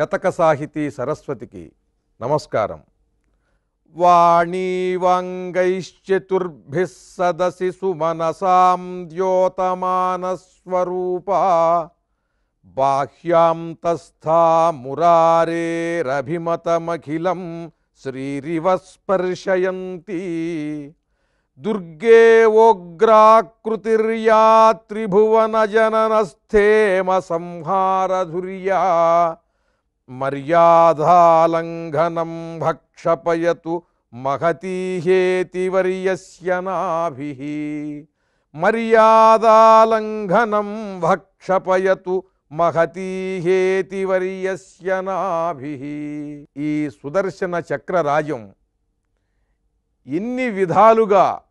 శతక సాహితీ సరస్వతికి నమస్కారం. వాణీవాంగైశ్చతుర్భిः సదసి సుమనసాం ద్యోతమానస్వరూప బాహ్యాంతస్థా మురారేరభిమతమఖిలం శ్రీరివ స్పర్శయంతి. దుర్గే ఓగ్రాకృతిర్యా త్రిభువనజననస్థేమ సంహారధుర్యా మర్యాదాలంఘనం భక్షపయతు మహతీహేతి వర్యస్య మర్యాదాలంఘనం భక్షపయతు మహతీహేతి వర్యస్య ఈ సుదర్శన చక్రరాజం ఎన్ని విధాలుగా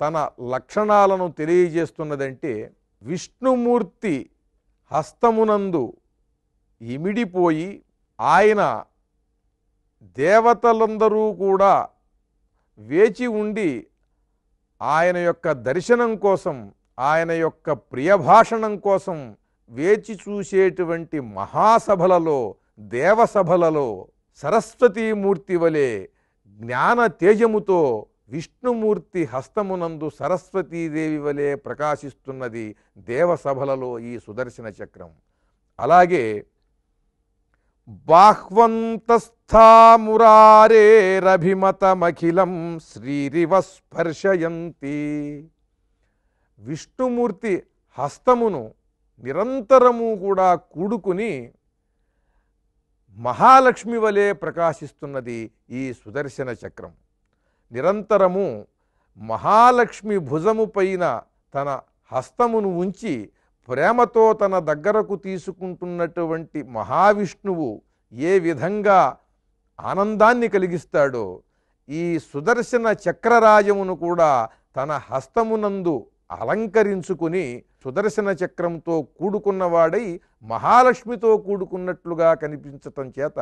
తన లక్షణాలను తెలియజేస్తున్నదంటే విష్ణుమూర్తి హస్తమునందు ఇమిడిపోయి ఆయన దేవతలందరూ కూడా వేచి ఉండి ఆయన యొక్క దర్శనం కోసం ఆయన యొక్క ప్రియభాషణం కోసం వేచి చూసేటువంటి మహాసభలలో దేవసభలలో సరస్వతీమూర్తి వలె జ్ఞాన తేజముతో విష్ణుమూర్తి హస్తమునందు సరస్వతీదేవి వలె ప్రకాశిస్తున్నది దేవసభలలో ఈ సుదర్శన చక్రం. అలాగే బాహ్వంతస్థామురారేరభిమతమఖిలం శ్రీరివ స్పర్శయంతి విష్ణుమూర్తి హస్తమును నిరంతరము కూడా కూడుకుని మహాలక్ష్మి వలె ప్రకాశిస్తున్నది ఈ సుదర్శన చక్రం. నిరంతరము మహాలక్ష్మి భుజము పైన తన హస్తమును ఉంచి ప్రేమతో తన దగ్గరకు తీసుకుంటున్నటువంటి మహావిష్ణువు ఏ విధంగా ఆనందాన్ని కలిగిస్తాడో ఈ సుదర్శన చక్రరాజమును కూడా తన హస్తమునందు అలంకరించుకుని సుదర్శన చక్రంతో కూడుకున్నవాడై మహాలక్ష్మితో కూడుకున్నట్లుగా కనిపించటం చేత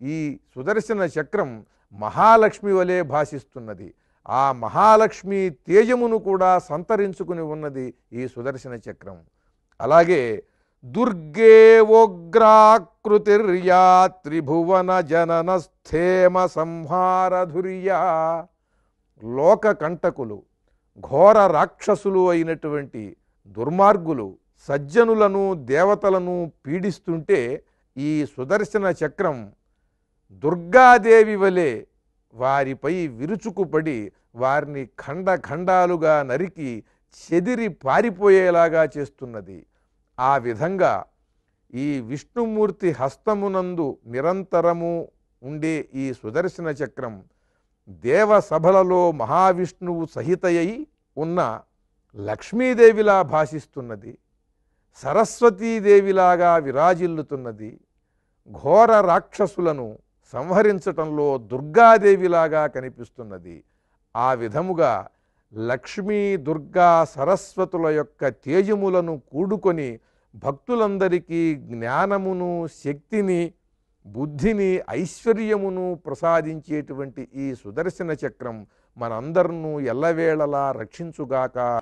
ఈ సుదర్శన చక్రం మహాలక్ష్మి వలె భాషిస్తున్నది. ఆ మహాలక్ష్మి తేజమును కూడా సంతరించుకుని ఉన్నది ఈ సుదర్శన చక్రం. అలాగే దుర్గే ఓగ్రాకృతిర్యా త్రిభువన జనన స్థేమ సంహారధుర్యా లోక కంటకులు ఘోర రాక్షసులు అయినటువంటి దుర్మార్గులు సజ్జనులను దేవతలను పీడిస్తుంటే ఈ సుదర్శన చక్రం దుర్గాదేవి వలె వారిపై విరుచుకుపడి వారిని ఖండ ఖండాలుగా నరికి చెదిరి పారిపోయేలాగా చేస్తున్నది. ఆ విధంగా ఈ విష్ణుమూర్తి హస్తమునందు నిరంతరము ఉండే ఈ సుదర్శన చక్రం దేవసభలలో మహావిష్ణువు సహితయ్యి ఉన్న లక్ష్మీదేవిలా భాషిస్తున్నది. సరస్వతీదేవిలాగా విరాజిల్లుతున్నది. ఘోర రాక్షసులను సంహరించటంలో దుర్గాదేవిలాగా కనిపిస్తున్నది. ఆ విధముగా లక్ష్మీ దుర్గా సరస్వతుల యొక్క తేజములను కూడుకొని భక్తులందరికీ జ్ఞానమును శక్తిని బుద్ధిని ఐశ్వర్యమును ప్రసాదించేటువంటి ఈ సుదర్శన చక్రం మనందరినూ ఎల్లవేళలా రక్షించుగాక.